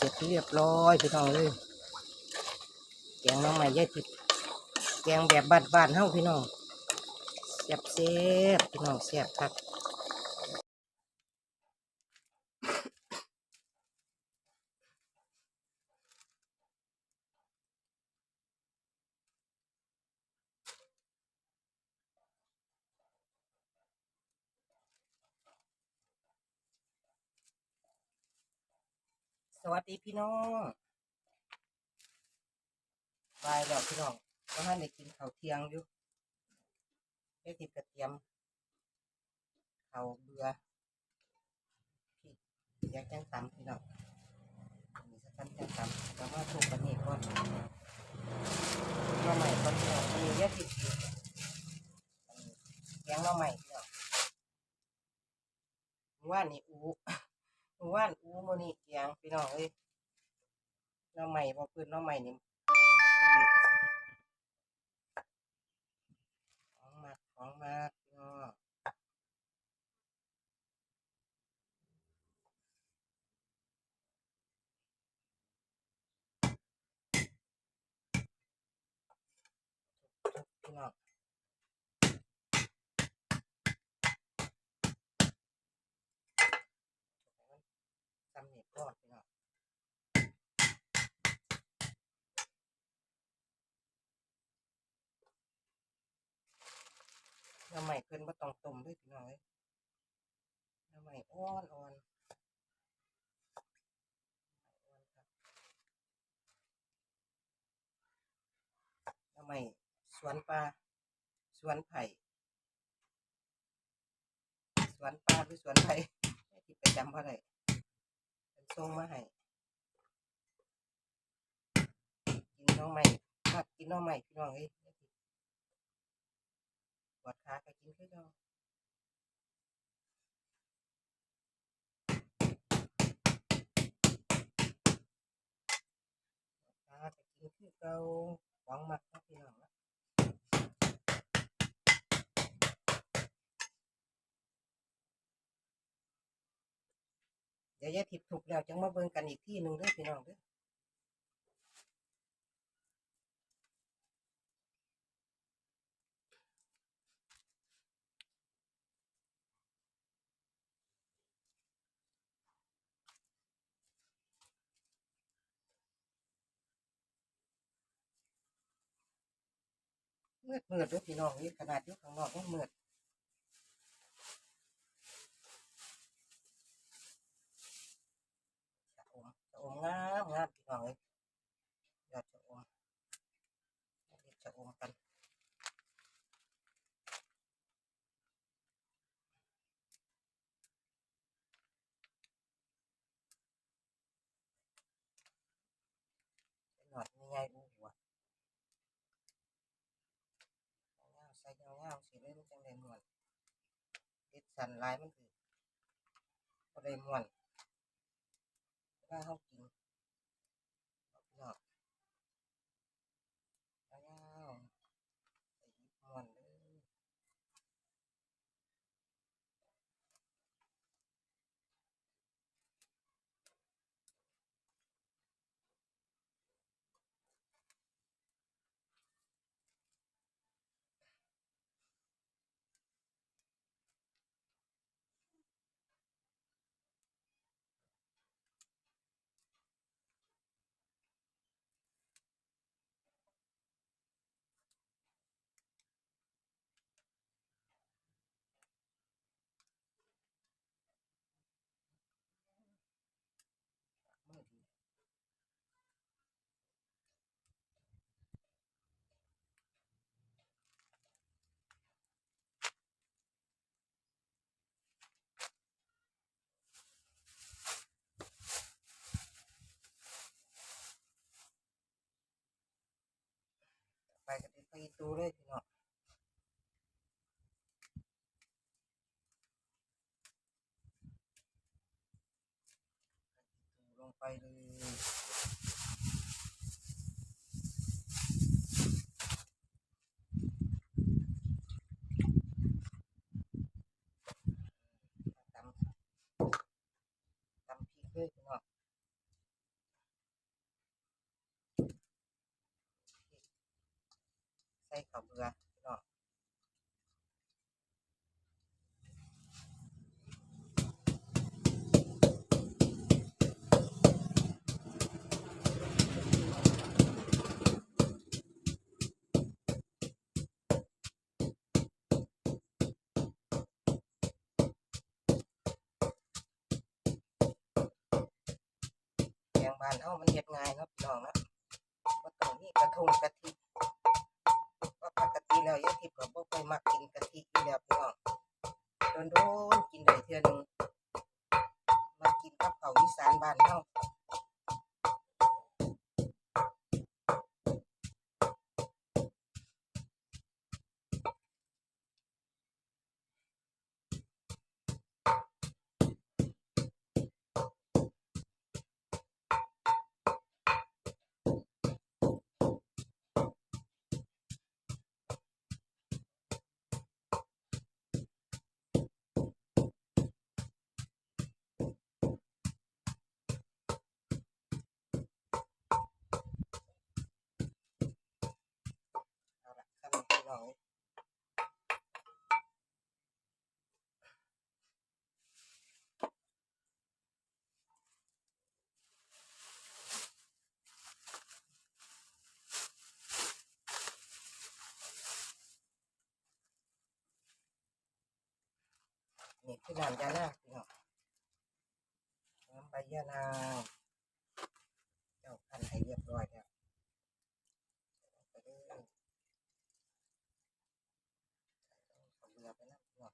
เสร็จเรียบร้อยพี่น้องเลยแกงน้องใหม่ยายติดแกงแบบบ้านๆเฮาพี่น้องแซ่บเซ่บๆพี่น้องแซ่บครับส วัสดีพี่น้องบายแล้วพี่น้องก็ให้ได้กินข้าวเที่ยงอยู่ยายทิพย์กระเทียมข้าวเบื่อพี่อยากจังตำพี่น้องมีสักกันจังตำแล้วมาถูกกันนี่ก่อนหน้อใหม่ก่อนพี่น้องอันนี้ยายทิพย์แกงหน้อใหม่พี่น้องว่านี่อูห มนี่เกียงพี่น้องเอ้ยน้องใหม่บ่พื้นน้องใหม่นี่ของมาของมาพี่น้องพี่น้อง ทำเน็ตก่อพี่น้องน้ำใหม่เพิ่นบ่ต้องต้มด้วยพี่น้องเอ้ยน้ำใหม่อ่อนอ่อนอ่อนครับน้ำใหม่สวนปลาสวนไผ่สวนปลาหรือสวนไผ่ที่ปจำบ่ได้เป็น ส่งมาให้กินน้องใหม่มักกินน้องใหม่พี่น้องเอ้ยปวดขาก็กินคือเก่าตาจะกินคือเก่าของมักนะพี่น้องนะ ดี๋ยวยายทิพย์ถูกแล้วจังมาเบิ่งกันอีกที่หนึ่งเด้อพี่น้องเด้อมืดมืดเด้อพี่น้องนี่ขนาดอยู่ข้างนอกยังมืดชะอมชะอมงามงามพี่น้องเลยยอดชะอมเด็ดชะอมกัน หนอดมีไงอู้หัวเงาใส่เงาเงาสีเลยมันจังได้ม่วนติดสันลายมันคือบ่ได้ม่วนเวลาเฮากินเอาพี่น้องเอาเงาใส่ยิบม่วนเลยมือดี ไปก็ติดไปตูเลยพี่น้องตูลงไปเลยตำตานเฮามันเฮ็ดง่ายเนาะพี่น้องเนาะบ่ต้องมีกระทงกะทิเพราะปกติแล้วยายทิพย์ก็บ่ค่อยมักกิน นี่คือน้ำยานาพี่น้องน้ำใบยานางเจ้าพันให้เรียบร้อยแล้วไปเลยเอาเบือไปนะพี่น้อง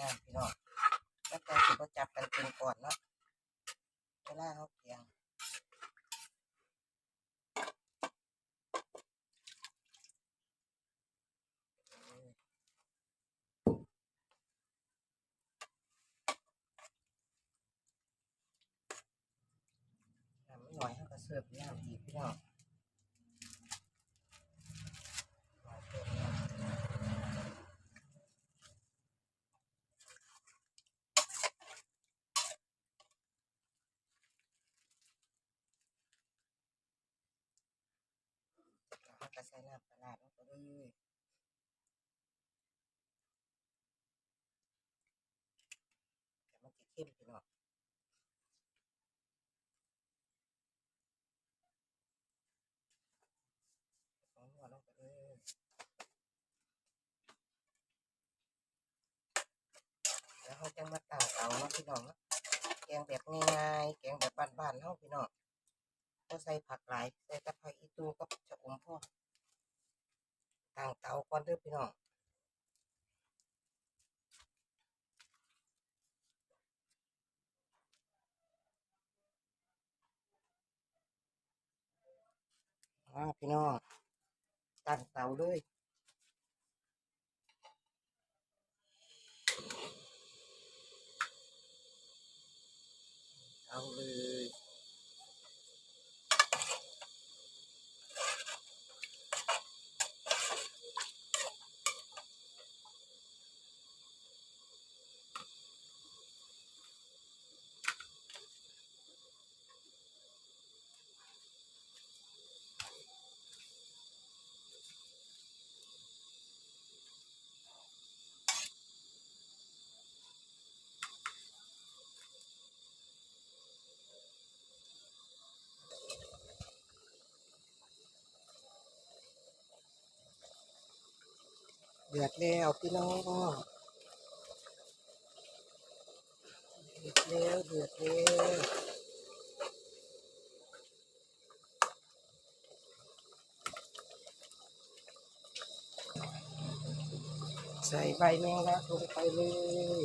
นะพี่น้องแล้วแต่สิบจับกันเป็นก่อนเนาะเวลาเขาเพียงน้ำไม่หน่อยเขาก็เสิร์ฟน้ำอีกพี่น้องแล้วเขาก็ใส่ น้ำปลาร้าลงไปเลยแต่มันจะเข้มพี่น้องเอาหัวลงไปเลยแล้วเขาจะมาตั้งเตาเนาะพี่น้องแกงแบบง่ายๆแกงแบบบ้านๆเนาะพี่น้องก็ใส่ผักหลายใส่ตะไคร้อีตูกับชะอมพ่อ ตั้งเตาก่อนเด้อพี่น้องอ่าพี่น้องตั้งเตาเลยเอาเลย เดือดแล้วพี่น้องเดือดแล้วเดือดแล้วใส่ใบแมงลักลงไปเลย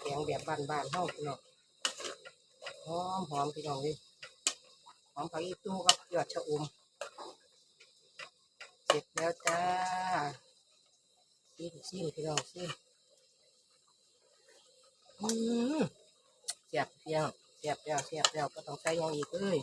แกงแบบบานๆเฮาพี่น้องหอมหอมพี่น้องเลยหอมผักอีตู้กับยอดชะอมเสร็จแล้วจ้า ซิมซิมพี่น้องซิมอืมเสียบเพียงเสียบแล้วเสียบแล้วก็ต้องใส่ยังอีกเลย